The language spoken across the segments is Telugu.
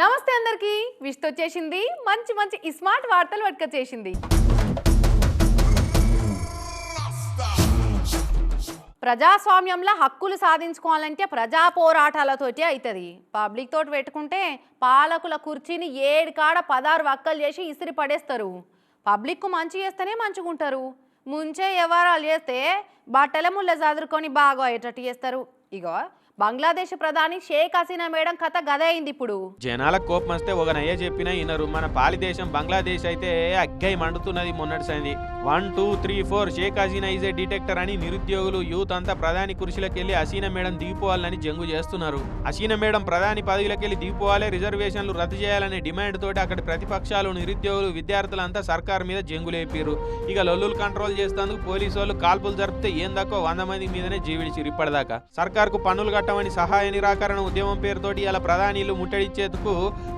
నమస్తే అందరికి. విష్తో వచ్చేసింది. మంచి మంచి స్మార్ట్ వార్తలు పట్టుకొచ్చేసింది ప్రజాస్వామ్యంలో హక్కులు సాధించుకోవాలంటే ప్రజా పోరాటాలతోటి అవుతుంది పబ్లిక్ తోటి పెట్టుకుంటే పాలకుల కుర్చీని ఏడు కాడ పదారు వక్కలు చేసి ఇసిరి పడేస్తారు. పబ్లిక్కు మంచి చేస్తేనే మంచుకుంటారు ముంచే వ్యవహారాలు చేస్తే బట్టల ముళ్ళ చదురుకొని బాగా అయ్యేటట్టు చేస్తారు. ఇగో బంగ్లాదేశ్ ప్రధాని షేక్ హసీనా మేడం కథ గదయింది అయింది ఇప్పుడు. జనాల కోపం వస్తే ఒక నయ్య చెప్పినా వినరు మన పాలి దేశం బంగ్లాదేశ్ అయితే అగ్గై మండుతున్నది మొన్నటి సంది. One two three four Sheikh Hasina is a detector అని నిరుద్యోగులు యూత్ అంతా ప్రధాని కుర్చీలకు వెళ్ళి హసీనా మేడం దిగిపోవాలని జంగు చేస్తున్నారు. హసీనా మేడం ప్రధాని పదవిలోకి వెళ్ళి దిగిపోవాలి రిజర్వేషన్లు రద్దు చేయాలనే డిమాండ్ తోటి అక్కడ ప్రతిపక్షాలు నిరుద్యోగులు విద్యార్థులంతా సర్కార్ మీద జంగులేపారు ఇక లొల్లులు కంట్రోల్ చేస్తేందుకు పోలీసు వాళ్ళు కాల్పులు జరిపితే ఏం తక్కువ వంద మంది మీదనే జీవిడిచిరు ఇప్పటిదాకా. సర్కార్కు పన్నులు కట్టమని సహాయ నిరాకరణ ఉద్యమం పేరుతోటి ఇలా ప్రధానిలు ముట్టడిచ్చేందుకు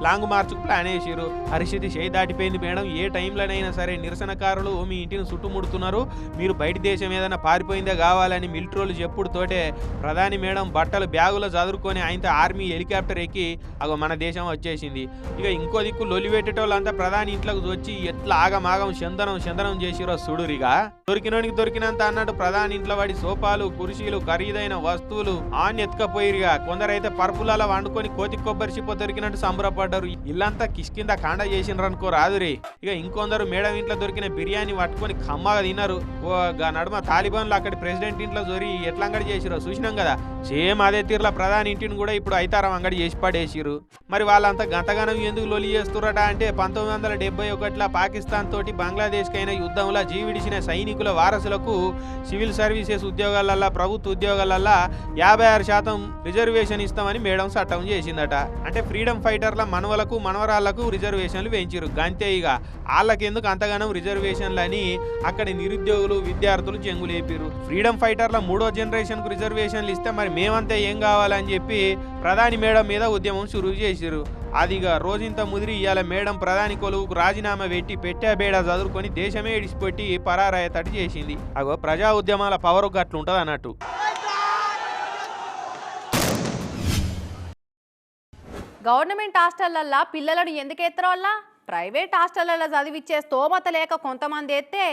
లాంగ్ మార్చ్కు ప్లాన్ వేసారు పరిస్థితి చేయి దాటిపోయింది మేడం. ఏ టైంలోనైనా సరే నిరసనకారులు మీ ఇంటిని చుట్టుముడుతున్నారు. మీరు బయట దేశం ఏదైనా పారిపోయిందే కావాలని మిలిటరీలు చెప్పుడుతోటే ప్రధాని మేడం బట్టలు బ్యాగులో చదువుకొని ఆయనతో ఆర్మీ హెలికాప్టర్ ఎక్కి అగో మన దేశం వచ్చేసింది. ఇక ఇంకో దిక్కు లొలిపెట్టేటోళ్ళంతా ప్రధాని ఇంట్లోకి వచ్చి ఎట్లా ఆగమాగం చందనం చందనం చేసిరో సుడురిగా దొరికినోనికి దొరికినంత అన్నట్టు ప్రధాని ఇంట్లో వాడి సోఫాలు కుర్చీలు ఖరీదైన వస్తువులు ఆన్య ఎత్తుకపోయిరుగా కొందరైతే పరుపులలో వండుకొని కోతి కొబ్బరి చిప్ప దొరికినట్టు సంబరపడ్డారు. ఇల్లంతా కిష్కింద కాండ చేసినారనుకో రాదురే. ఇక ఇంకొందరు మేడం ఇంట్లో దొరికిన బిర్యానీ పట్టుకొని ఖమ్మగా తిన్నారు. ఓ నడుమ తాలిబాన్లు అక్కడ ప్రెసిడెంట్ ఇంట్లో జొరి ఎట్లా అంగడి చేసిరో చూసినాం కదా. సేమ్ అదే తీరులో ప్రధాని ఇంటిని కూడా ఇప్పుడు ఐతారం అంగడి చేసి పడేసిరు మరి వాళ్ళంతా గంతగానం ఎందుకు లొలి చేస్తురట అంటే పంతొమ్మిది వందల డెబ్బై ఒకటిలో పాకిస్తాన్ తోటి బంగ్లాదేశ్కైన యుద్ధంలో జీవిడిచిన సైనికుల వారసులకు సివిల్ సర్వీసెస్ ఉద్యోగాలల్లో ప్రభుత్వ ఉద్యోగాలల్లో యాభై ఆరు శాతం రిజర్వేషన్ ఇస్తామని మేడం చట్టం చేసిందట. అంటే ఫ్రీడమ్ ఫైటర్ల మనవలకు మనవరాళ్ళకు రిజర్వేషన్లు వేయించారు గంతే ఇక వాళ్ళకెందుకు అంతగానం రిజర్వేషన్లు అని అక్కడి నిరుద్యోగులు విద్యార్థులు చెంగులేపారు ఫ్రీడమ్ ఫైటర్ల మూడో జనరేషన్కు రిజర్వేషన్లు ఇస్తే మరి మేమంతా ఏం కావాలని చెప్పి ప్రధాని మేడం మీద ఉద్యమం షురువు చేశారు అదిగా రోజంత ముదిరి ఇవాళ మేడం ప్రధాని కొలువుకు రాజీనామా పెట్టి పెట్టాబేడ చదువుకొని దేశమే ఇడిచిపెట్టి పరారయ్యేటట్టు చేసింది. అగో ప్రజా ఉద్యమాల పవర్ గట్లుంటది అన్నట్టు గవర్నమెంట్ హాస్టళ్ళల్లో పిల్లలను ఎందుకు ఎత్తరో ప్రైవేట్ హాస్టళ్ళలో చదివిచ్చే స్తోమత లేక కొంతమంది ఎత్తే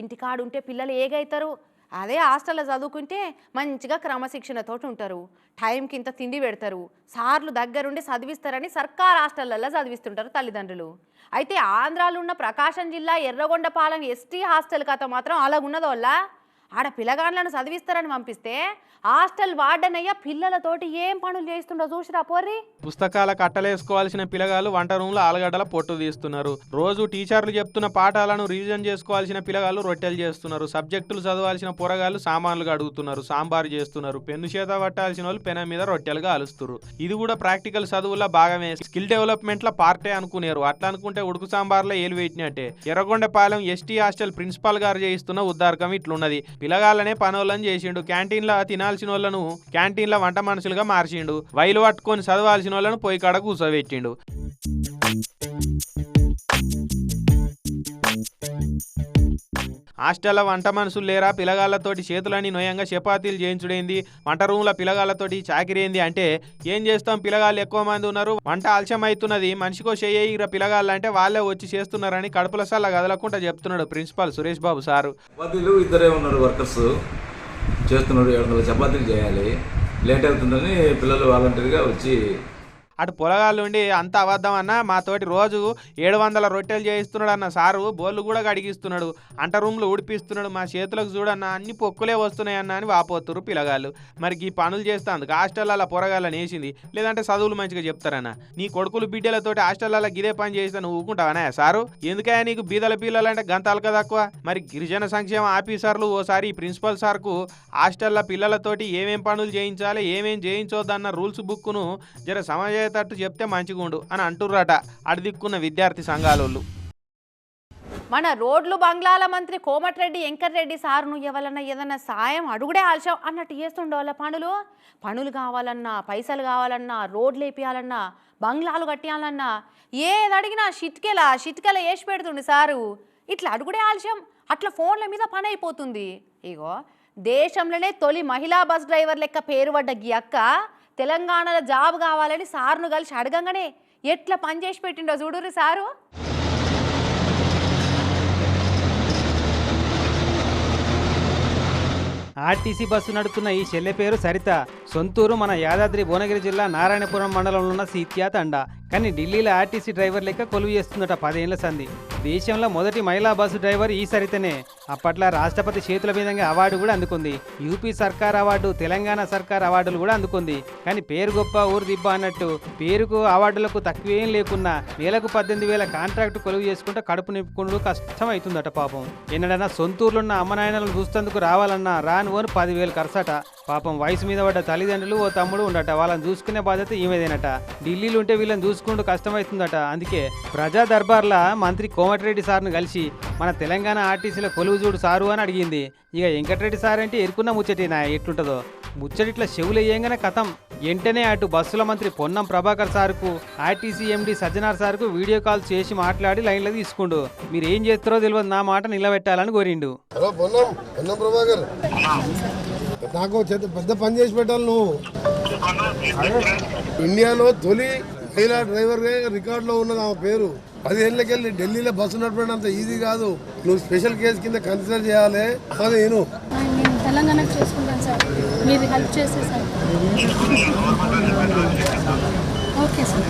ఇంటికాడుంటే పిల్లలు ఏగైతారు. అదే హాస్టల్లో చదువుకుంటే మంచిగా క్రమశిక్షణతో ఉంటారు. టైంకి ఇంత తిండి పెడతారు. సార్లు దగ్గరుండి చదివిస్తారని సర్కార్ హాస్టళ్ళలో చదివిస్తుంటారు తల్లిదండ్రులు. అయితే ఆంధ్రాలో ఉన్న ప్రకాశం జిల్లా ఎర్రగొండపాలెం ఎస్టీ హాస్టల్ కథ మాత్రం అలాగున్నదో ఆడ పిల్లగాండ్లను చదివిస్తారని పంపిస్తే హాస్టల్ వార్డెన్ అయ్యా పిల్లలతోటి ఏం పనులు చేస్తుండో చూసిరా పోర్రి. పుస్తకాల కట్టలేసుకోవాల్సిన పిల్లగాలు వంట రూమ్లో ఆలుగడ్డల పొట్టు తీస్తున్నారు. రోజు టీచర్లు చెప్తున్న పాఠాలను రివిజన్ చేసుకోవాల్సిన పిల్లగాలు రొట్టెలు చేస్తున్నారు. సబ్జెక్టులు చదవాల్సిన పొరగాళ్ళు సామాన్లు అడుగుతున్నారు సాంబారు చేస్తున్నారు. పెన్ను చేత పట్టాల్సిన వాళ్ళు పెన మీద రొట్టెలుగా అలుస్తున్నారు ఇది కూడా ప్రాక్టికల్ చదువుల భాగమే. స్కిల్ డెవలప్మెంట్లో పార్టే అనుకునేరు. అట్లా అనుకుంటే ఉడుకు సాంబార్లో ఏలు పెట్టినట్టే Yerragondapalem ST hostel principal garu చేయిస్తున్న ఉద్దార్కం ఇట్లున్నది. పిల్లగాళ్ళనే పనులను చేసిండు. క్యాంటీన్లో తినాల్సిన వాళ్ళను క్యాంటీన్లో వంట మనుషులుగా మార్చిండు. వైలు పట్టుకొని చదవాల్సిన వాళ్ళను పోయి కాడ కూర్చోబెట్టిండు. హాస్టల్లో వంట మనుషులు లేరా? పిల్లగాళ్ళతోటి చేతులని నొయంగా చపాతీలు చేయించుడైంది? వంట రూమ్ల పిల్లగాళ్ళతోటి చాకిరేంది అంటే ఏం చేస్తాం? పిల్లగాళ్ళు ఎక్కువ మంది ఉన్నారు. వంట ఆలస్యం అవుతున్నది మనిషికో చెయ్యిరా పిల్లగాళ్ళు అంటే వాళ్ళే వచ్చి చేస్తున్నారని కడుపుల సల్ల కదలకుండా చెప్తున్నాడు ప్రిన్సిపాల్ సురేష్ బాబు సారు. చపాతీలు ఇద్దరే ఉన్నారు వర్కర్స్. చేస్తున్నారు ఏడు వందల చపాతీలు చేయాలి. లేట్ అవుతుందని పిల్లలు వాలంటీర్గా వచ్చి అటు పొలగాళ్ళు ఉండి అంత అబద్ధం అన్న మాతోటి రోజు ఏడు వందల రొట్టెలు చేయిస్తున్నాడు అన్న సారు బోళ్ళు కూడా కడిగిస్తున్నాడు. అంట రూమ్లు ఉడిపిస్తున్నాడు మా చేతులకు చూడన్న అన్ని పొక్కులే వస్తున్నాయి అన్న అని వాపోతురు పిల్లగాళ్ళు. మరి ఈ పనులు చేస్తాందుకు హాస్టల్లో పొరగాళ్ళని వేసింది లేదంటే చదువులు మంచిగా చెప్తారన్న. నీ కొడుకులు బిడ్డలతోటి హాస్టల్లో గిదే పని చేస్తే నువ్వు ఊకుంటావనా సారు? ఎందుకయ్యా నీకు బీదల పిల్లలంటే గంతాలక తక్కువ? మరి గిరిజన సంక్షేమ ఆఫీసర్లు ఓసారి ప్రిన్సిపల్ సార్కు హాస్టల్లో పిల్లలతోటి ఏమేం పనులు చేయించాలి ఏమేం చేయించొద్దన్న రూల్స్ బుక్ను జర సమజయ్యేటట్టు చెప్తే మంచిగుండు అని అంటుర్రట అడిదిక్కున్న విద్యార్థి సంఘాలోళ్ళు. మన రోడ్లు బంగ్లాల మంత్రి కోమటిరెడ్డి వెంకటరెడ్డి సార్ను ఎవరన్నా ఏదన్నా సాయం అడుగుడే ఆల్చాం అన్నట్టు చేస్తుండే వాళ్ళ పనులు? పనులు కావాలన్నా పైసలు కావాలన్నా రోడ్లు వేపియాలన్నా బంగ్లాలు కట్టియాలన్నా ఏది అడిగినా షిట్కెల షిట్కెల వేసి పెడుతుండే సారు? ఇట్లా అడుగుడే ఆలస్యం అట్లా ఫోన్ల మీద పని అయిపోతుంది. ఇగో దేశంలోనే తొలి మహిళా బస్ డ్రైవర్ లెక్క పేరు పడ్డ గీ అక్క తెలంగాణలో జాబ్ కావాలని సార్ను కలిసి అడగంగానే ఎట్లా పని చేసి పెట్టిండో చూడురు సారు. ఆర్టీసీ బస్సు నడుపుతున్న ఈ చెల్లె పేరు సరిత. సొంతూరు మన యాదాద్రి భువనగిరి జిల్లా నారాయణపురం మండలంలో ఉన్న సీత్యా తండ. కానీ ఢిల్లీలో ఆర్టీసీ డ్రైవర్ లెక్క కొలువు చేస్తుందట పదేళ్ళ సంధి. దేశంలో మొదటి మహిళా బస్సు డ్రైవర్ ఈ సరితనే. అప్పట్లో రాష్ట్రపతి చేతుల మీదంగా అవార్డు కూడా అందుకుంది. యూపీ సర్కార్ అవార్డు తెలంగాణ సర్కార్ అవార్డులు కూడా అందుకుంది. కానీ పేరు గొప్ప ఊరు దిబ్బ అన్నట్టు పేరుకు అవార్డులకు తక్కువేం లేకున్నా నెలకు పద్దెనిమిది వేల కాంట్రాక్ట్ కొలువు చేసుకుంటే కడుపు నింపుకుంటూ కష్టం అవుతుందట పాపం. ఎన్నడన్నా సొంతూరులో ఉన్న అమ్మనాయనలను చూస్తేందుకు రావాలన్నా రాను ఓను పదివేలు ఖర్చట. పాపం వయసు మీద పడ్డ తల్లిదండ్రులు ఓ తమ్ముడు ఉండట. వాళ్ళని చూసుకునే బాధ్యత ఈమెదేనట. ఢిల్లీలో ఉంటే వీళ్ళని చూసుకుంటూ కష్టమవుతుందట. అందుకే ప్రజా దర్బార్ల మంత్రి కోమటిరెడ్డి సార్ను కలిసి మన తెలంగాణ ఆర్టీసీలో కొలువు చూడు సారు అని అడిగింది. ఇక వెంకటరెడ్డి సార్ అంటే ఎరుకున్న ముచ్చటేనా ఎట్లుంటుందో? ముచ్చటిట్లా చెవులు వేయంగానే కథం. వెంటనే అటు బస్సుల మంత్రి పొన్నం ప్రభాకర్ సార్కు ఆర్టీసీ ఎండి సజ్జనార్ సార్కు వీడియో కాల్ చేసి మాట్లాడి లైన్లో తీసుకుండు. మీరు ఏం చేస్తారో తెలియదు నా మాట నిలబెట్టాలని కోరిండు. హలో పొన్నం. పొన్నం ప్రభాకర్. నాకు చేత పెద్ద పని చేసి పెట్టాలి నువ్వు. ఇండియాలో తొలి మహిళా డ్రైవర్ రికార్డులో ఉన్నది ఆమె పేరు. పదిహేళ్ళకెళ్ళి ఢిల్లీలో బస్సు నడపడం అంత ఈజీ కాదు. నువ్వు స్పెషల్ కేసు కింద కన్సిడర్ చేయాలి. అదే నేను తెలంగాణకు చేసుకుంటాను సార్. మీరు హెల్ప్ చేస్తే sir. Okay sir.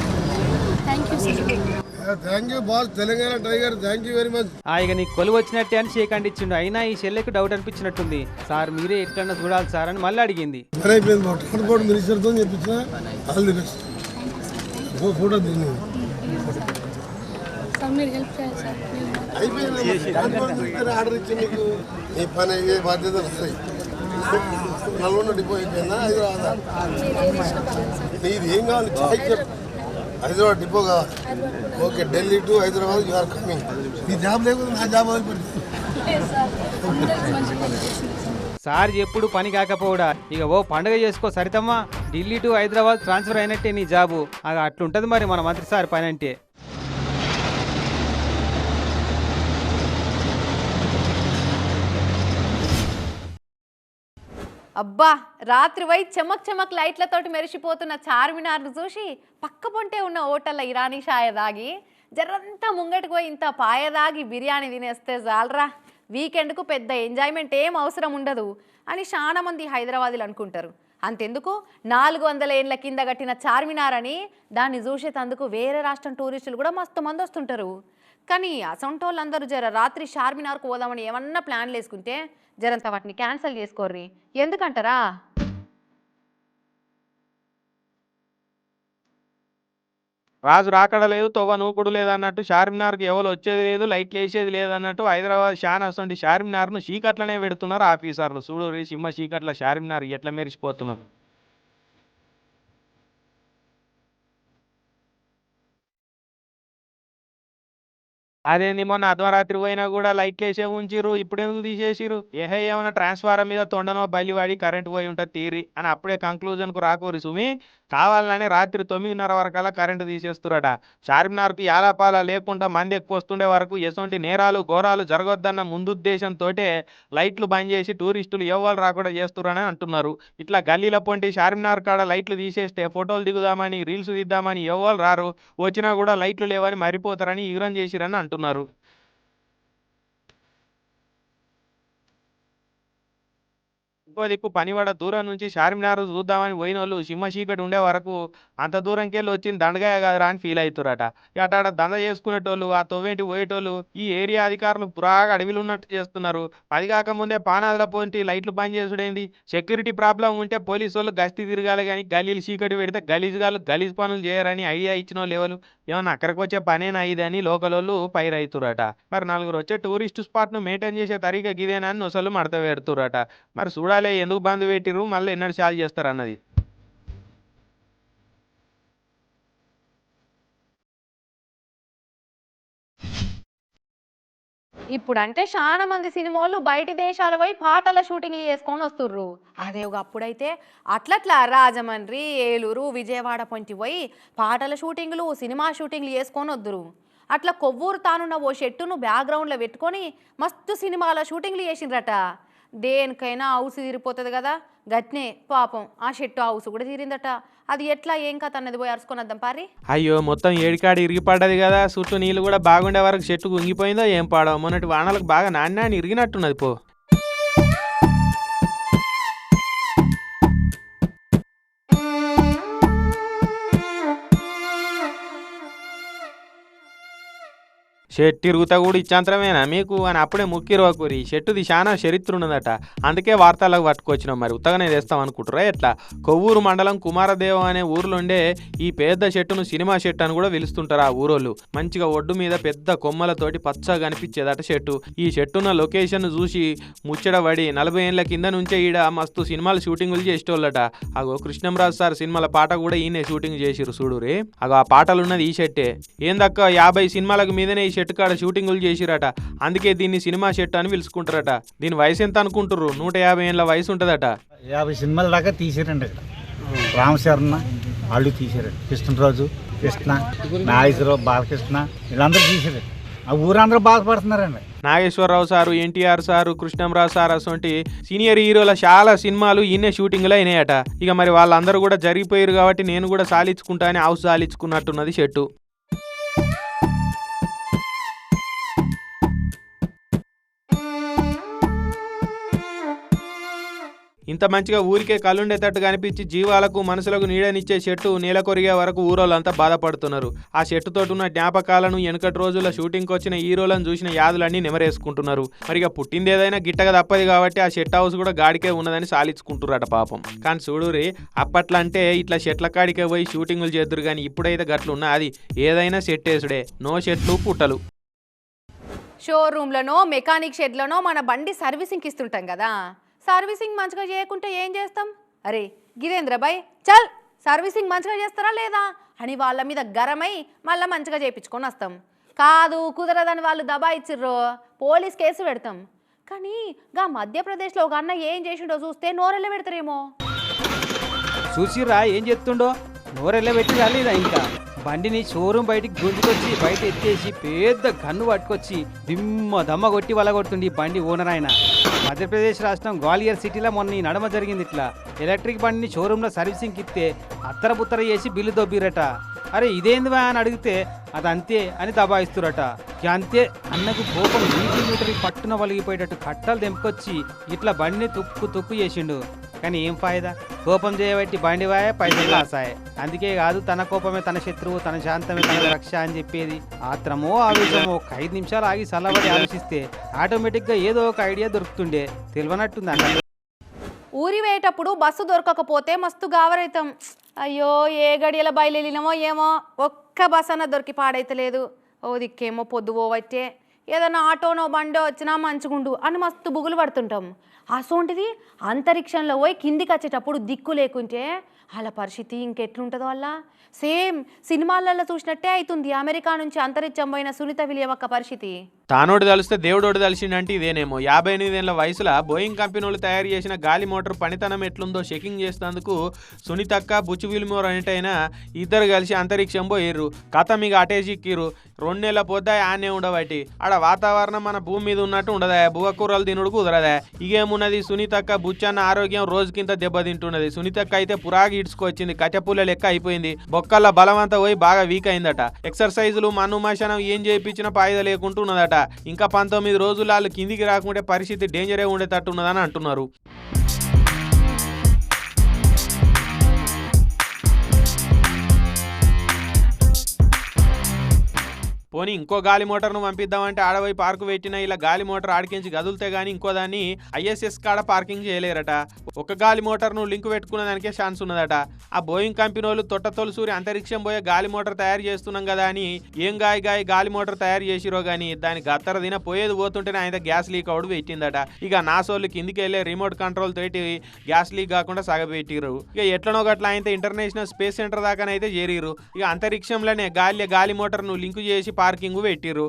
Thank you sir. Thank you boss. Telangana tiger thank you very much. ఇక నీకు కొలువు వచ్చినట్టే అని షేక్ అండ్ ఇచ్చిండు అయినా ఈ చెల్లెకు డౌట్ అనిపించినట్టుంది. సార్ మీరే ఎట్లన్నా చూడాలి సార్ అని మళ్ళీ అడిగింది. ట్రాన్స్పోర్ట్ మినిస్టర్తో చెప్పించిన ఆల్ ది బెస్ట్. ఫోటో అయిపోయింది ఆర్డర్ ఇచ్చి పని అయ్యే వస్తాయి. నల్గొండ డిపో అయిపోయిందా? హైదరాబాద్? మీరు నీది ఏం కావాలి? చాయ్ హైదరాబాద్ డిపో కావాలి. Okay Delhi to Hyderabad you are coming. నీ జాబ్ లేకుండా నా జాబ్ వదిలిపెట్టి సార్ ఎప్పుడు పని కాకపోవడా? ఇక ఓ పండుగ చేసుకో సరితమ్మా. ఢిల్లీ టు హైదరాబాద్ ట్రాన్స్ఫర్ అయినట్టే నీ జాబు. అట్లుంటది మరి మన మంత్రి సార్ పని అంటే. అబ్బా రాత్రి చెమక్ చెమక్ లైట్లతోటి మెరిసిపోతున్న చార్మినార్ను చూసి పక్క పొంటే ఉన్న హోటల్ల ఇరానీ షాయ దాగి జరంతా ముంగటికి పోయి ఇంత పాయ దాగి బిర్యానీ తినేస్తే చాలరా. వీకెండ్కు పెద్ద ఎంజాయ్మెంట్ ఏం అవసరం ఉండదు అని చాలా మంది హైదరాబాదీలు అనుకుంటారు. అంతెందుకు? నాలుగు వందల ఏళ్ళ కింద కట్టిన చార్మినార్ అని దాన్ని చూసేటందుకు వేరే రాష్ట్రం టూరిస్టులు కూడా మస్తు మంది వస్తుంటారు కానీ అసంటోళ్ళందరూ జర రాత్రి చార్మినార్కు పోదామని ఏమన్నా ప్లాన్లు వేసుకుంటే జరంతా వాటిని క్యాన్సిల్ చేసుకోర్రి. ఎందుకంటారా? రాజు రాకడ లేదు తొవ్వ నూకుడు లేదు అన్నట్టు చార్మినార్కి ఎవరు వచ్చేది లేదు లైట్లు వేసేది లేదన్నట్టు హైదరాబాద్ షాన్ అసంటి చార్మినార్ను చీకట్లనే పెడుతున్నారు ఆఫీసర్లు. చూడు సింహ చీకట్ల చార్మినార్ ఎట్లా మెరిసిపోతున్నారు అదేంది మొన్న అర్ధరాత్రి పోయినా కూడా లైట్లు వేసే ఉంచిర్రు ఇప్పుడు ఎందుకు తీసేసిర్రు? ఏహే ఏమైనా ట్రాన్స్ఫారం మీద తొండనో బలివాడి కరెంట్ పోయి ఉంటుంది తీరి అని అప్పుడే కంక్లూజన్కు రాకూరు సుమి. కావాలని రాత్రి తొమ్మిదిన్నర వరకల్లా కరెంటు తీసేస్తురట చార్మినార్కు యాలపాల లేకుండా మంది ఎక్కువ వస్తుండే వరకు ఎటువంటి నేరాలు ఘోరాలు జరగొద్దన్న ముందుద్దేశంతో లైట్లు బంద్ చేసి టూరిస్టులు ఎవరు రాకుండా చేస్తురని అంటున్నారు. ఇట్లా గల్లీల పొంటి చార్మినార్ కాడ లైట్లు తీసేస్తే ఫోటోలు దిగుదామని రీల్స్ దిద్దామని ఎవరు రారు. వచ్చినా కూడా లైట్లు లేవని మరిపోతారని ఈరం చేసిరని అంటున్నారు. అంటున్నారు. ఇంకో దిక్కు పనివాడ దూరం నుంచి చార్మినార్ చూద్దామని పోయిన వాళ్ళు సింహ చీకటి ఉండే వరకు అంత దూరంకి వెళ్ళి వచ్చింది దండగాయ కదరా అని ఫీల్ అవుతారట అట దండ చేసుకునేటోళ్ళు ఆ తొవ్వేంటి పోయేటోళ్ళు ఈ ఏరియా అధికారులు పురాగా అడవిలు ఉన్నట్టు చేస్తున్నారు. అది కాకముందే పానాదుల పోంటి లైట్లు బంద్ చేసుడేంది. సెక్యూరిటీ ప్రాబ్లం ఉంటే పోలీసు వాళ్ళు గస్తీ తిరగాలి కానీ గలీలు చీకటి పెడితే గలీజ్ గాలు గలీజ్ పనులు చేయరని ఐడియా ఇచ్చిన వాళ్ళు ఎవరు? ఏమన్నా అక్కడికి వచ్చే పనేనా ఇదని అని లోకల్ వాళ్ళు పై మరి నలుగురు వచ్చే టూరిస్ట్ స్పాట్ను మెయింటైన్ చేసే తరీక గిదేనా అని నొసలు మడత పెడుతురట మరి చూడాలి ఎందుకు బంద్ పెట్టిర్రు? మళ్ళీ ఎన్నడూ చాలు చేస్తారు అన్నది. ఇప్పుడు అంటే చాలా మంది సినిమాలు బయట దేశాల పోయి పాటల షూటింగ్లు చేసుకొని వస్తుర్రు. అదే ఒక అప్పుడైతే అట్లట్లా రాజమండ్రి ఏలూరు విజయవాడ పొంటి పోయి పాటల షూటింగ్లు సినిమా షూటింగ్లు చేసుకొని వద్దురు. అట్లా కొవ్వూరు తానున్న ఓ షెట్టును బ్యాక్గ్రౌండ్లో పెట్టుకొని మస్తు సినిమాల షూటింగ్లు చేసిండ్రట. దేనికైనా హౌస్ తీరిపోతుంది కదా గట్నే పాపం ఆ షెట్టు హౌస్ కూడా తీరిందట. అది ఎట్లా ఏం కథ అన్నది పోయి అరుచుకున్నద్దాం పారి. అయ్యో మొత్తం ఏడికాడి ఇరిగిపడ్డది కదా చుట్టూ నీళ్ళు కూడా బాగుండే వరకు చెట్టు కుంగిపోయిందో ఏం పాడో. మొన్నటి వానలకు బాగా నాన్న ఇరిగినట్టున్నది పో. షెట్టి ఇరుగుతా కూడా ఇచ్చాంతరమేనా మీకు? అని అప్పుడే ముక్కిరవకూరి షెట్టుది చాలా చరిత్ర ఉన్నదట అందుకే వార్తలకు పట్టుకొచ్చినాం మరి. ఉత్తగానే తెస్తాం అనుకుంటారా ఎట్లా? కొవ్వూరు మండలం కుమారదేవం అనే ఊర్లో ఉండే ఈ పెద్ద చెట్టును సినిమా చెట్టు అని కూడా పిలుస్తుంటారు ఆ ఊరోళ్ళు. మంచిగా ఒడ్డు మీద పెద్ద కొమ్మలతోటి పచ్చగా కనిపించేదట చెట్టు ఈ చెట్టున్న లొకేషన్ చూసి ముచ్చడబడి నలభై ఏళ్ళ కింద నుంచే ఈడ మస్తు సినిమాలు షూటింగులు చేసేటోళ్ళట. అగో కృష్ణంరాజు సార్ సినిమాల పాట కూడా ఈయనే షూటింగ్ చేసిరు చూడురే. అగో ఆ పాటలు ఉన్నది ఈ చెట్టే ఏందక్క? యాభై సినిమాలకు మీదనే ఈ చెట్టు కాడ షూటింగులు చేసిరట. అందుకే దీన్ని సినిమా చెట్టు అని పిలుచుకుంటారట. దీని వయసు ఎంత అనుకుంటారు నూట యాభై ఏళ్ళ వయసు ఉంటుందట. యాభై సినిమాల దాకా తీసారండి ఇక్కడ రామచరణ వాళ్ళు తీసారండి. కృష్ణరాజు కృష్ణ నాగేశ్వరరావు బాలకృష్ణ వీళ్ళందరూ తీసారు ఆ ఊరందరూ బాధపడుతున్నారండి. Nageswara Rao sir NTR sir Krishnam Rao sir అసొంటి సీనియర్ హీరోల చాలా సినిమాలు ఈయనే షూటింగ్లో అయినాయట. ఇక మరి వాళ్ళందరూ కూడా జరిగిపోయారు కాబట్టి నేను కూడా సాలించుకుంటా అని హౌస్ సాలించుకున్నట్టున్నది చెట్టు ఇంత మంచిగా ఊరికే కళ్ళుండేటట్టు కనిపించి జీవాలకు మనసులకు నీడనిచ్చే చెట్టు నేల కొరిగే వరకు ఊరోళ్ళంతా బాధపడుతున్నారు. ఆ చెట్టుతోటి ఉన్న జ్ఞాపకాలను వెనకటి రోజుల షూటింగ్కి వచ్చిన హీరోలను చూసిన యాదులన్నీ నెమరేసుకుంటున్నారు. మరి ఇక పుట్టింది ఏదైనా గిట్టగా తప్పదు కాబట్టి ఆ షెట్ హౌస్ కూడా గాడికే ఉన్నదని సాలించుకుంటున్నారట పాపం. కానీ చూడురి అప్పట్లో అంటే ఇట్లా చెట్ల కాడికే పోయి షూటింగులు చేద్దరు కానీ ఇప్పుడైతే గట్లున్నా అది ఏదైనా సెట్ వేసుడే నో చెట్లు పుట్టలు. షోరూమ్లనో మెకానిక్ షెడ్లనో మన బండి సర్వీసింగ్కి ఇస్తుంటాం కదా. సర్వీసింగ్ మంచిగా చేయకుంటే ఏం చేస్తాం? అరే గిరేంద్ర బాయ్ చల్! సర్వీసింగ్ మంచిగా చేస్తారా లేదా? అని వాళ్ళ మీద గరమై మళ్ళీ మంచిగా చేయించుకొని వస్తాం. కాదు కుదరదని వాళ్ళు దబాయిచ్చిర్రో పోలీస్ కేసు పెడతాం. కానీ గా మధ్యప్రదేశ్లో ఒక అన్న ఏం చేసిండో చూస్తే నోరెళ్ళ పెడతారేమో. చూసిరా ఏం చెప్తుండో నోరెళ్ళ పెట్టి రాలేదా ఇంకా? బండిని షోరూమ్ బయటికి గుంజుకొచ్చి బయట ఎత్తేసి పెద్ద గన్ను పట్టుకొచ్చి దిమ్మ దమ్మ కొట్టి వల కొడుతుంది ఈ బండి ఓనర్ ఆయన. మధ్యప్రదేశ్ రాష్ట్రం గ్వాలియర్ సిటీలో మొన్న ఈ నడమ జరిగింది ఇట్లా. ఎలక్ట్రిక్ బండిని షోరూంలో సర్వీసింగ్కి ఇస్తే అత్తరబుత్తర చేసి బిల్లు దొబ్బిరట. అరే ఇదేందివా అని అడిగితే అది అంతే అని దబాయిస్తురట. అంతే అన్నకు కోపం నీటి మీటర్కి పట్టున వలిగిపోయేటట్టు కట్టలు తెంపుకొచ్చి ఇట్లా బండిని తుక్కు తుక్కు చేసిండు. కానీ ఏం ఫాయిదా? కోపం చేయబట్టి బండివాయ పైసలు లాసాయ అందుకే కాదు తన కోపమే తన శత్రువు తన శాంతమే తన రక్ష అని చెప్పేది. ఆత్రమో ఆవేశమో ఒక ఐదు నిమిషాలు ఆగి చల్లబడి ఆలోచిస్తే ఆటోమేటిక్గా ఏదో ఒక ఐడియా దొరుకుతుండే. తెలియనట్టుంది అన్న ఊరి వేయటప్పుడు బస్సు దొరకకపోతే మస్తు గావరైతాం. అయ్యో ఏ గడియల బయలుదేరినామో ఏమో ఒక్క బస్ అన్న దొరికి పాడైతలేదు. ఓ దిక్కేమో పొద్దు పోవట్టే ఏదైనా ఆటోనో బండో వచ్చినా మంచిగుండు అని మస్తు బుగులు పడుతుంటాం. అసోంటిది? అంతరిక్షంలో పోయి కిందికి వచ్చేటప్పుడు దిక్కు లేకుంటే వాళ్ళ పరిస్థితి ఇంకెట్లుంటుందో వాళ్ళ సేమ్ సినిమాలలో చూసినట్టే అవుతుంది అమెరికా నుంచి అంతరిక్షం పోయిన సునీత విలియమక్క పరిస్థితి. తానోడు తలిస్తే దేవుడోడు తలిసిండంటే ఇదేనేమో. యాభై ఎనిమిదేళ్ళ వయసులో బోయింగ్ కంపెనీ వాళ్ళు తయారు చేసిన గాలి మోటార్ పనితనం ఎట్లుందో చెకింగ్ చేసినందుకు సునీతక్క బుచ్చు విల్మోర్ అనేటైనా ఇద్దరు కలిసి అంతరిక్షం పోయిర్రు. కథ మీకు అటే రెండు నెలల పోతే ఆనే ఉండబట్టి. ఆడ వాతావరణం మన భూమి మీద ఉన్నట్టు ఉండదా? బువ్వ కూరలు తినుడు కుదరదా? ఇగేమున్నది సునీతక్క బుచ్చన్న ఆరోగ్యం రోజుకింత దెబ్బతింటున్నది. సునీతక్క అయితే పురాగి ఇడ్చుకొచ్చింది. కట్టెపూల లెక్క అయిపోయింది. బొక్కల బలమంతా పోయి బాగా వీక్ అయిందట. ఎక్సర్సైజులు మన్ను ఏం చేయించిన పాయిద లేకుంటున్నదట. ఇంకా పంతొమ్మిది రోజులు వాళ్ళు కిందికి రాకుంటే పరిస్థితి డేంజరే ఉండేటట్టు ఉన్నదని అంటున్నారు. పోనీ ఇంకో గాలి మోటార్ను పంపిద్దామంటే ఆడవై పార్కు పెట్టిన ఇలా గాలి మోటార్ ఆడికించి గదులుతే గానీ ఇంకో దాన్ని ఐఎస్ఎస్ కాడ పార్కింగ్ చేయలేరట. ఒక గాలి మోటార్ను లింక్ పెట్టుకున్న దానికే ఛాన్స్ ఉన్నదట. ఆ బోయింగ్ కంపెనీ వాళ్ళు తొట్ట తొలసూరి అంతరిక్షం పోయే గాలి మోటార్ తయారు చేస్తున్నాం కదా అని ఏం గాయ గాయ గాలి మోటార్ తయారు చేసిరో గానీ దాని గత్తర దిన పోయేది పోతుంటేనే ఆయన గ్యాస్ లీక్ అవుడు పెట్టిందట. ఇక నాసోళ్ళు కిందికి వెళ్ళే రిమోట్ కంట్రోల్ తోటి గ్యాస్ లీక్ కాకుండా సగపెట్టిరు ఇక ఎట్లనో గట్ల అయితే ఇంటర్నేషనల్ స్పేస్ సెంటర్ దాకానైతే చేరిరు ఇక అంతరిక్షంలోనే గాలి గాలి మోటార్ను లింక్ చేసి పార్కింగ్ పెట్టిర్రు.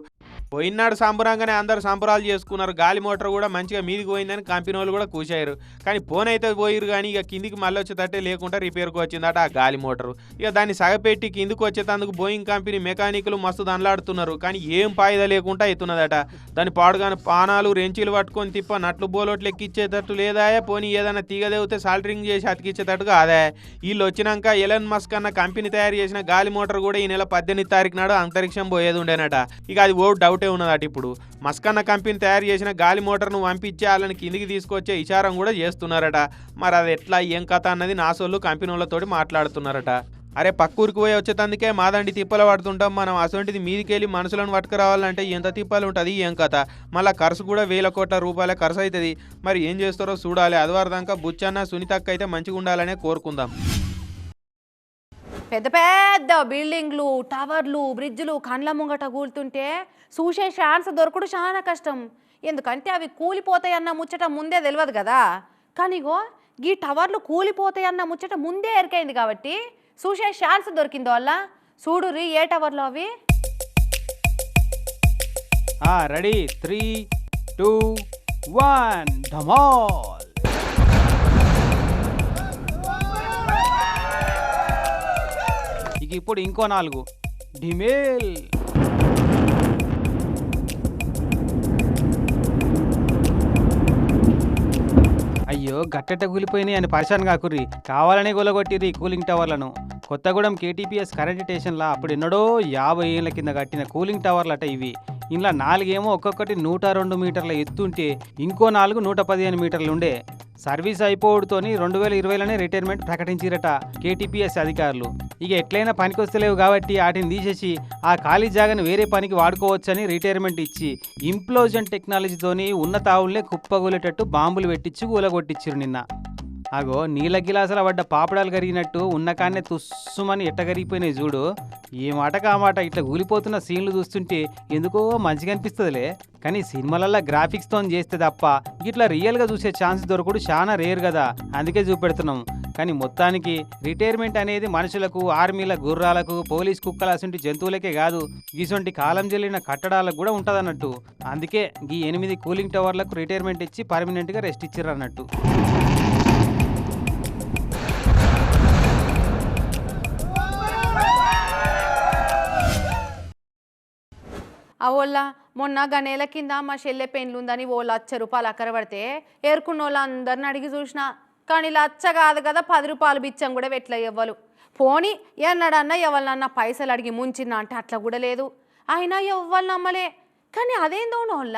పోయినాడు సంబరంగానే అందరు సంబరాలు చేసుకున్నారు. గాలి మోటార్ కూడా మంచిగా మీదికి పోయిందని కంపెనీ వాళ్ళు కూడా కూశారు. కానీ ఫోన్ అయితే పోయిరు కానీ ఇక కిందికి మళ్ళీ వచ్చేటట్టే లేకుండా రిపేర్కి వచ్చిందట ఆ గాలి మోటార్. ఇక దాన్ని సగపెట్టి కిందికి వచ్చేటందుకు బోయింగ్ కంపెనీ మెకానిక్లు మస్తు దండలాడుతున్నారు. కానీ ఏం పాయిదా లేకుండా అవుతున్నదట దాని పాడుగాని పానాలు రెంచీలు పట్టుకొని తిప్ప నట్లు బోలోట్లు ఎక్కిచ్చేటట్టు లేదా పోనీ ఏదైనా తీగదేవితే సాల్టరింగ్ చేసి అతికిచ్చేటట్టుగా అదే వీళ్ళు వచ్చినాక ఎలన్ మస్క్ అన్న కంపెనీ తయారు చేసిన గాలి మోటార్ కూడా ఈ నెల పద్దెనిమిది తారీఖు నాడు అంతరిక్షం పోయేది ఉండేనట. ఇక అది ఓ డౌట్ ఉన్నదట ఇప్పుడు. మస్కన్న కంపెనీ తయారు చేసిన గాలి మోటార్ను పంపించే వాళ్ళని కిందికి తీసుకొచ్చే ఇచారం కూడా చేస్తున్నారట. మరి అది ఎట్లా ఏం కథ అన్నది నాసోళ్ళు కంపెనీ వాళ్ళతోటి మాట్లాడుతున్నారట. అరే పక్కూరికి పోయి వచ్చేటందుకే మాదండి తిప్పలు పడుతుంటాం మనం. అసొంటిది మీదికెళ్ళి మనుషులను పట్టుకురావాలంటే ఎంత తిప్పలు ఉంటుంది ఏం కథ? మళ్ళీ ఖర్చు కూడా వేల కోట్ల రూపాయల ఖర్చు అవుతుంది మరి ఏం చేస్తారో చూడాలి. అదివారి దాకా బుచ్చన్న సునీతక్క అయితే మంచిగా ఉండాలనే కోరుకుందాం. పెద్ద పెద్ద బిల్డింగ్లు టవర్లు బ్రిడ్జ్లు కండ్ల ముంగట కూలుతుంటే చూసే ఛాన్స్ దొరకడు చాలా కష్టం. ఎందుకంటే అవి కూలిపోతాయన్న ముచ్చట ముందే తెలియదు కదా. కానీగో ఈ టవర్లు కూలిపోతాయన్న ముచ్చట ముందే ఎరికైంది కాబట్టి చూసే ఛాన్స్ దొరికింది వల్ల రీ ఏ టవర్లు అవి? రెడీ. త్రీ టూ వన్ ధమాల్! ఇప్పుడు ఇంకో నాలుగు. ఢిమేల్. అయ్యో గట్టెట కూలిపోయినాయి అని పరిశాన్ కాకుర్రి కావాలనే గొలగొట్టిర్రి కూలింగ్ టవర్లను. కొత్తగూడెం కేటీపీఎస్ కరెంట్ స్టేషన్లో అప్పుడు ఎన్నడో యాభై ఏళ్ళ కింద కట్టిన కూలింగ్ టవర్లట ఇవి. ఇంట్లో నాలుగేమో ఒక్కొక్కటి నూట రెండు మీటర్ల ఎత్తుంటే ఇంకో నాలుగు నూట పదిహేను మీటర్లు ఉండే. సర్వీస్ అయిపోవడంతోని రెండు వేల ఇరవైలోనే రిటైర్మెంట్ ప్రకటించిరట కేటీపీఎస్ అధికారులు. ఇక ఎట్లయినా పనికొస్తలేవు కాబట్టి వాటిని తీసేసి ఆ ఖాళీ జాగాను వేరే పనికి వాడుకోవచ్చని రిటైర్మెంట్ ఇచ్చి ఇంప్లోజన్ టెక్నాలజీతోని ఉన్న తావులే కుప్పగూలేటట్టు బాంబులు పెట్టించి కూలగొట్టించారు నిన్న. అగో నీళ్ళ గిలాసల పడ్డ పాపడాలు కరిగినట్టు ఉన్నకాన్నే తుస్సుమని ఎట్ట కరిగిపోయినాయి చూడు. ఏ మాటకు ఆ మాట ఇట్లా కూలిపోతున్న సీన్లు చూస్తుంటే ఎందుకో మంచిగా అనిపిస్తుందిలే. కానీ సినిమాలల్లో గ్రాఫిక్స్తో చేస్తే తప్ప ఇట్లా రియల్గా చూసే ఛాన్స్ దొరకడు చాలా రేర్ కదా. అందుకే చూపెడుతున్నాం. కానీ మొత్తానికి రిటైర్మెంట్ అనేది మనుషులకు ఆర్మీల గుర్రాలకు పోలీస్ కుక్కల అసంటి జంతువులకే కాదు. ఇటువంటి కాలం చెల్లిన కట్టడాలకు కూడా ఉంటుందన్నట్టు. అందుకే ఈ ఎనిమిది కూలింగ్ టవర్లకు రిటైర్మెంట్ ఇచ్చి పర్మనెంట్గా రెస్ట్ ఇచ్చిర్రు అన్నట్టు అవోళ్ళ మొన్న గనేల కింద మా చెల్లె పెండ్లు ఉందని ఓ లచ్చ రూపాయలు అక్కడ పడితే ఏరుకున్న వాళ్ళందరిని అడిగి చూసిన కానీ లచ్చ కాదు కదా పది రూపాయలు బిచ్చం కూడా వెట్ల ఇవ్వలు పోని ఎన్నడన్న ఎవరినన్నా పైసలు అడిగి ముంచిందా అంటే అట్లా కూడా లేదు. అయినా ఎవ్వరు నమ్మలే. కానీ అదేందో నోళ్ళ?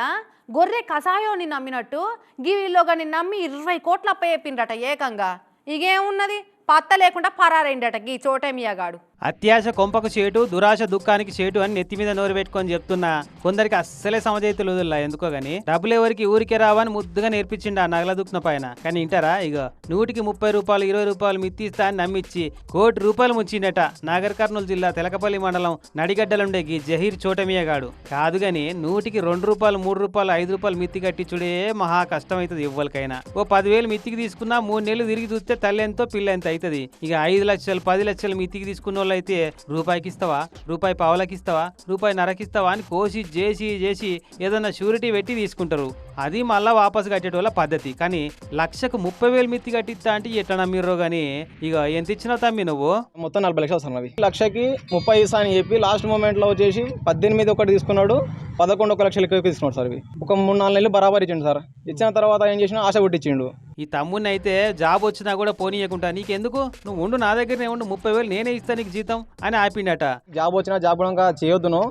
గొర్రె కషాయోని నమ్మినట్టు గివిలో కానీ నమ్మి ఇరవై కోట్ల అప్ప చెప్పిండ్రట ఏకంగా. ఇగేమున్నది? పత్త లేకుండా పరారైండట గీ చోటేమియాగాడు. అత్యాశ కొంపకు చేటు దురాశ దుఃఖానికి చేటు అని నెత్తి మీద నోరు పెట్టుకొని చెప్తున్నా కొందరికి అస్సలే సమజైతులు వదిలా ఎందుకో గాని. డబ్బులు ఎవరికి ఊరికే రావని ముద్దుగా నేర్పించిండు ఆ నగల దుఃఖన పైన. కానీ ఇంటారా ఇగో నూటికి ముప్పై రూపాయలు ఇరవై రూపాయలు మిత్తిస్తా అని నమ్మిచ్చి కోటి రూపాయలు ముంచిండట నాగర్ కర్నూలు జిల్లా తెలకపల్లి మండలం నడిగడ్డలుండే గీ జహీర్ చోటమియగాడు. కాదు గాని నూటికి రెండు రూపాయలు మూడు రూపాయలు ఐదు రూపాయలు మిత్తి కట్టించుడే మహా కష్టమవుతుంది ఇవ్వలకైనా ఓ పదివేలు మిత్తికి తీసుకున్నా మూడు నెలలు తిరిగి చూస్తే తల్లి ఎంతో పిల్ల ఎంత అవుతుంది ఇక ఐదు లక్షలు పది లక్షలు మిత్తికి తీసుకున్న వాళ్ళు అయితే రూపాయికి ఇస్తావా రూపాయి పావులకి ఇస్తావా రూపాయి నరకిస్తావా అని కోసి చేసి చేసి ఏదన్నా షూరిటీ పెట్టి తీసుకుంటారు. అది మళ్ళా వాపసు కట్టేటోళ్ళ పద్ధతి. కానీ లక్షకు ముప్పై వేలు మిత్తి కట్టిస్తా అంటే ఎట్లా నమ్మిర్రో కానీ ఇక ఎంత ఇచ్చినావు తమ్మి నువ్వు? మొత్తం నలభై లక్షలు వస్తున్నాయి అవి లక్షకి ముప్పై ఇస్తా అని చెప్పి లాస్ట్ మూమెంట్లో వచ్చేసి పద్దెనిమిది ఒకటి తీసుకున్నాడు పదకొండు ఒక లక్షలు ఎక్కువ తీసుకున్నాడు సార్ ఇవి. ఒక మూడు నాలుగు నెలలు బరాబర్ ఇచ్చిండు సార్. ఇచ్చిన తర్వాత ఏం చేసినా ఆశ కొట్టించిండు. ఈ తమ్ముడిని అయితే జాబ్ వచ్చినా కూడా పోనీయకుండా నీకెందుకు? నువ్వు ఉండు నా దగ్గరనే ఉండు ముప్పై వేలు నేనే ఇస్తా నీకు జీతం అని ఆపిండట. జాబ్ వచ్చినా జాబ్ కూడా చేయొద్దును.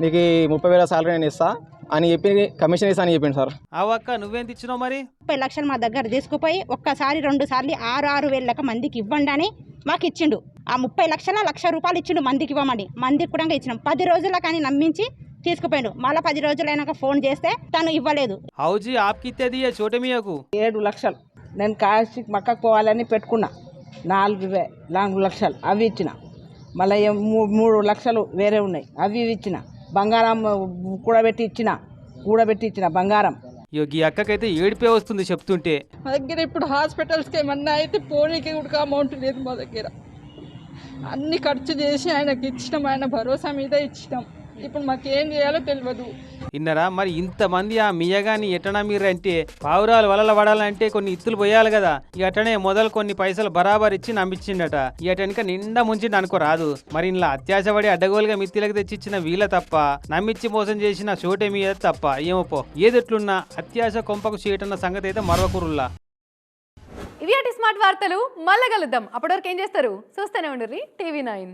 నీకు ముప్పై వేల సాలరీ నేను ఇస్తా. అని చెప్పి కమిషన్ ఇస్తా అని చెప్పిండు సార్. అవక్క నువ్వేంత ఇచ్చినావు మరి? ముప్పై లక్షలు మా దగ్గర తీసుకుపోయి ఒక్కసారి రెండు సార్లు ఆరు ఆరు వేల లెక్క మందికి ఇవ్వండి అని మాకు ఇచ్చిండు. ఆ ముప్పై లక్షల లక్ష రూపాయలు ఇచ్చిండు మందికి ఇవ్వమని. మందికి కూడా ఇచ్చినాం. పది రోజుల కానీ నమ్మించి తీసుకుపోయిండు. మళ్ళీ పది రోజులైనాక ఫోన్ చేస్తే తను ఇవ్వలేదు. హౌజీ ఆప్కిత్తేది చోటమియకు ఏడు లక్షలు. నేను కాశీ మక్కకు పోవాలని పెట్టుకున్నా. నాలుగు వే నాలుగు లక్షలు. అవి ఇచ్చిన. మళ్ళీ మూడు లక్షలు వేరే ఉన్నాయి. అవి ఇవి ఇచ్చిన. బంగారం కూడబెట్టి ఇచ్చిన కూడబెట్టి ఇచ్చిన బంగారం. ఇగో ఈ అక్కకైతే ఏడిపే వస్తుంది చెప్తుంటే. మా దగ్గర ఇప్పుడు హాస్పిటల్స్కి ఏమన్నా అయితే పోనీకి కూడా అమౌంట్ లేదు మా దగ్గర. అన్ని ఖర్చు చేసి ఆయనకి ఇచ్చినాం ఆయన భరోసా మీద ఇచ్చినాం. ఇప్పుడు మాకేం చేయాలో తెలియదు. ఇన్నరా మరి ఇంతమంది ఆ మియగాని ఎట్టనా మీరు అంటే? పావురాలు వలల పడాలంటే కొన్ని ఇత్తులు పోయాలి కదా. ఇటనే మొదలు కొన్ని పైసలు బరాబర్ ఇచ్చి నమ్మించిండట ఇక అటెనక నిండా ముంచిండు అనుకో రాదు. మరి ఇలా అత్యాశపడి అడ్డగోలుగా మిత్తిలకు తెచ్చిచ్చిన వీళ్ళ తప్ప నమ్మిచ్చి మోసం చేసిన చోటే మీద తప్ప ఏమోపో ఏదెట్లున్నా అత్యాశ కొంపకు చేయటన్న సంగతి అయితే మరొకరుల్లా ఇవి అటు స్మార్ట్ వార్తలు. మళ్ళా కలుద్దాం. అప్పటివరకు ఏం చేస్తారు? చూస్తూనే ఉండరు టీవీ నైన్.